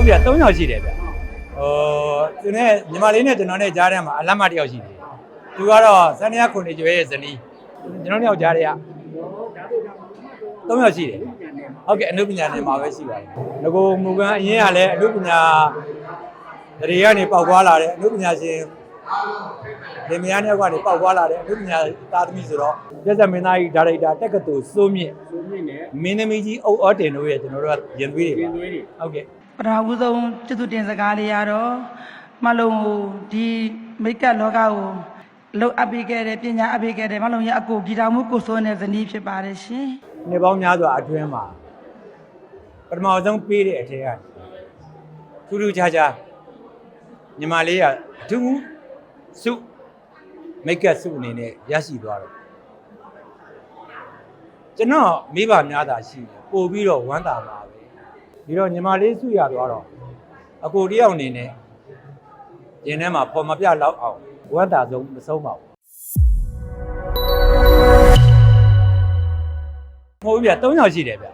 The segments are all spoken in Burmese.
ဟုတ်ဗျ3ယောက်ရှိတယ်ဗျဟိုသူနဲ့ညီမလေးနဲ့ကျွန်တော်နဲ့ကြားထဲမှာအလတ်မတစ်ယောက်ရှိတယ်သူကတော့ဆန်းရခုနှစ်ကျွဲရဲ့ဇနီးကျွန်တော်နှစ်ယောက်ကြားထဲက3ယောက်ရှိတယ်ဟုတ်ကဲ့အနုပညာနယ်မှာပဲရှိပါတယ်ငကိုမူကန်အရင်ကလည်းအနုပညာတွေကနေပေါက်သွားလာတယ်အနုပညာရှင်လင်မယားနှစ်ယောက်ကနေပေါက်သွားလာတယ်အနုပညာသားသမီးဆိုတော့ပြည့်စက်မင်းသားကြီးဒါရိုက်တာတက်ကတူစိုးမြင့်ဆိုမြင့်နဲ့မင်းသမီးကြီးအုပ်အော်တင်တို့ရဲ့ကျွန်တော်တို့ကရင်သွေးတွေပြပါင်းသွေးတွေဟုတ်ကဲ့ ပထမဦးဆုံးကျေးဇူးတင်စကားလေးရတော့မလုံးကိုဒီမိတ်ကပ်လောကကိုလှုပ်အပ်ပေးခဲ့တဲ့ပညာအပ်ပေးခဲ့တဲ့မလုံးရဲ့အကိုဂီတာမှုကိုစိုးတဲ့ဇနီးဖြစ်ပါတယ်ရှင်နေပေါင်းများစွာအတွင်းမှာပထမဆုံးပေးတဲ့အထက်ကထူးထူးခြားခြားညီမလေးကအထူးစုမိတ်ကပ်စုအနေနဲ့ရရှိသွားတော့ကျွန်တော်မိဘများသာရှိတယ်ပို့ပြီးတော့ဝမ်းသာပါ ပဲပြီးတော့ညီမလေးစုရသွားတော့အကိုတယောက်အနေနဲ့ရင်ထဲမှာပေါ်မပြလောက်အောင်ဝမ်းသာဆုံးမဆုံးပါဘူးမဟုတ်ဘူးဗျ3ယောက်ရှိတယ်ဗျ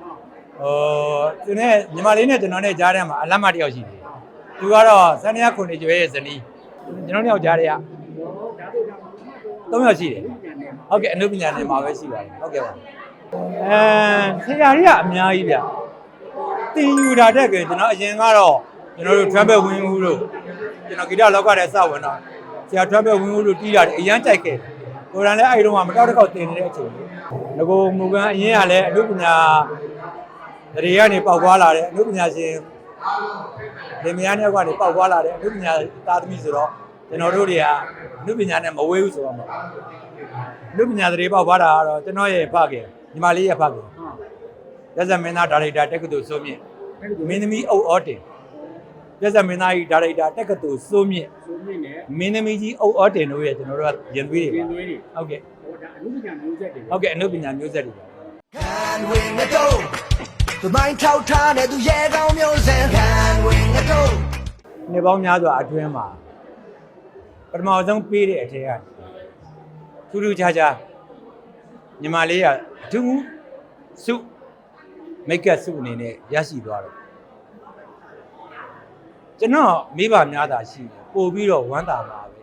ဟိုသူနဲ့ညီမလေးနဲ့ကျွန်တော်နဲ့ကြားထဲမှာအလတ်မတစ်ယောက်ရှိတယ်သူကတော့ဆန်းရခုနှစ်ကျွဲရဲ့ဇနီးကျွန်တော်နှစ်ယောက်ကြားထဲက3ယောက်ရှိတယ်ဟုတ်ကဲ့အနုပညာနယ်မှာပဲရှိပါတယ်ဟုတ်ကဲ့ပါအဲဆရာကြီးကအများကြီးဗျ တင်ယူတာတက်ကကျွန်တော်အရင်ကတော့ကျွန်တော်တို့ trumpet ဝင်းဦးတို့ကျွန်တော်ဂီတလောကထဲစဝင်တော့ဆရာ trumpet ဝင်းဦးတို့တီးတာအရန်ကြိုက်ခဲ့တယ်ကိုယ်တိုင်လည်းအဲ့ဒီတော့မတော်တကောက်တင်နေတဲ့အချိန်ငကိုမူကန်အရင်ကလည်းအနုပညာတွေကနေပေါက်သွားလာတယ်အနုပညာရှင်လင်မယားနှစ်ယောက်ကနေပေါက်သွားလာတယ်အနုပညာသားသမီးဆိုတော့ကျွန်တော်တို့တွေကအနုပညာနဲ့မဝေးဘူးဆိုတော့မှာအနုပညာတွေပေါက်သွားတာကတော့ကျွန်တော်ရဲ့ဖခင်ညီမလေးရဲ့ဖခင် ဟုတ်ရက်စက်မင်းသားဒါရိုက်တာတက္ကသိုလ်စိုးမြင့်မင်းသမီးအုပ်အော်တင်ရက်စက်မင်းသားကြီးဒါရိုက်တာတက္ကသိုလ်စိုးမြင့်ဆိုမြင့်နဲ့မင်းသမီးကြီးအုပ်အော်တင်တို့ရဲ့ကျွန်တော်တို့ကရင်သွေးပြတွေင်းပါသွေးတွေဟုတ်ကဲ့ဟိုဒါအမှုပညာမျိုးဆက်တွေဟုတ်ကဲ့အနုပညာမျိုးဆက်တွေပါ Can win a go သူမိုင်းထောက်ထားတဲ့သူရဲကောင်းမျိုးစံ Can win a go နှစ်ပေါင်းများစွာအတွင်းမှာပထမဆုံးပေးတဲ့အထက်ကထူးထူးခြားခြားညီမလေးကအထူးစု မိတ်ကပ်စုအနေနဲ့ရရှိသွားတော့ကျွန်တော်မိဘများသာရှိတယ်ပို့ပြီးတော့ဝမ်းသာပါပဲ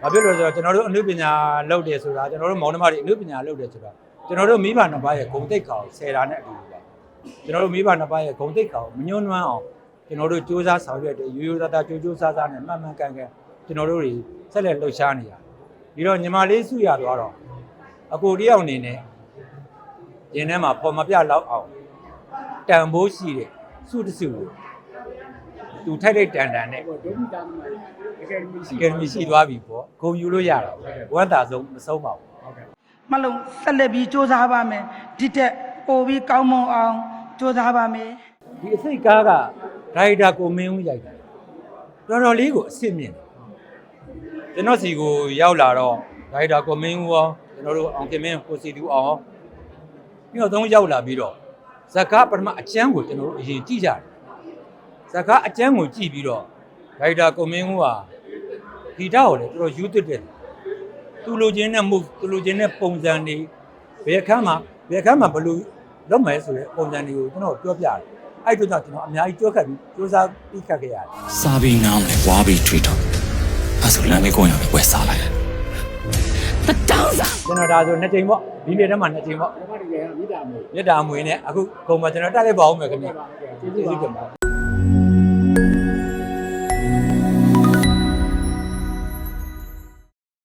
။ဘာဖြစ်လို့လဲဆိုတော့ကျွန်တော်တို့အနုပညာလုပ်တယ်ဆိုတာကျွန်တော်တို့မောင်နှမတွေအနုပညာလုပ်တယ်ဆိုတာကျွန်တော်တို့မိဘနှစ်ပါးရဲ့ဂုဏ်သိက္ခာကိုဆယ်တာနဲ့အတူတူပါ။ကျွန်တော်တို့မိဘနှစ်ပါးရဲ့ဂုဏ်သိက္ခာကိုမညှိုးနွမ်းအောင်ကျွန်တော်တို့စူးစမ်းဆောင်ရွက်တယ်ရိုးရိုးသားသားကြိုးကြိုးစားစားနဲ့မှန်မှန်ကန်ကန်ကျွန်တော်တို့တွေဆက်လက်လှုပ်ရှားနေရတယ်။ပြီးတော့ညီမလေးစုရသွားတော့အကိုတယောက်အနေနဲ့ရင်ထဲမှာပေါ်မပြလောက်အောင် တန်ဖိုးရှိတဲ့စုတစုကိုသူထိုက်ထိုက်တန်တန်နဲ့ဟိုဒုတိယတာမှာအကယ်ဒမီရှိအကယ်ဒမီရှိသွားပြီပေါ့ဂုံယူလို့ရတာပေါ့ဝမ်းသာဆုံးမဆုံးပါဘူးဟုတ်ကဲ့မလုံးဆက်လက်ပြီးစူးစမ်းပါမယ်ဒီတက်ပို့ပြီးကောင်းမွန်အောင်စူးစမ်းပါမယ်ဒီအစိတ်ကားကဒါရိုက်တာကိုမင်းဦးရိုက်တာတော်တော်လေးကိုအစ်စ်မြင့်တယ်ကျွန်တော်စီကိုရောက်လာတော့ဒါရိုက်တာကိုမင်းဦးရောကျွန်တော်တို့အောင်ခင်မင်းကိုစီတူအောင်ရောပြီးတော့သုံးရောက်လာပြီးတော့ ဇကာပထမအကျန်းကိုကျွန်တော်တို့အရင်ကြည့်ကြတယ်ဇကာအကျန်းကိုကြည့်ပြီးတော့ဒါရိုက်တာကိုမင်းဦးဟာဂီတကိုလည်းတော်တော်ယူသွတ်တယ်သူလိုချင်တဲ့မှုသူလိုချင်တဲ့ပုံစံတွေဘယ်အခါမှဘယ်အခါမှဘယ်လိုလုပ်မယ်ဆိုတဲ့ပုံစံတွေကိုကျွန်တော်ပြောပြတယ်အဲ့ဒီတော့ကျွန်တော်အများကြီးကြွက်ခတ်ပြီးစူးစမ်းပြီးခတ်ခဲ့ရတယ်စားပြီးငောင်းတယ်ဝါပြီးထွေးတော့အဲဆိုလမ်းလေးကိုရပဲဝယ်စားလိုက်တယ် ကျွန်တော်ဒါဆိုနှစ်ချိန်ပေါ့ဒီနေ့တည်းမှာနှစ်ချိန်ပေါ့ဘာမှတကယ်ကမိတာမျိုးမြတ်တာအမွေနဲ့အခုခုံမှာကျွန်တော်တက်လိုက်ပါဦးမယ်ခင်ဗျဟုတ်ကဲ့ကျေးဇူးတင်ပါတယ်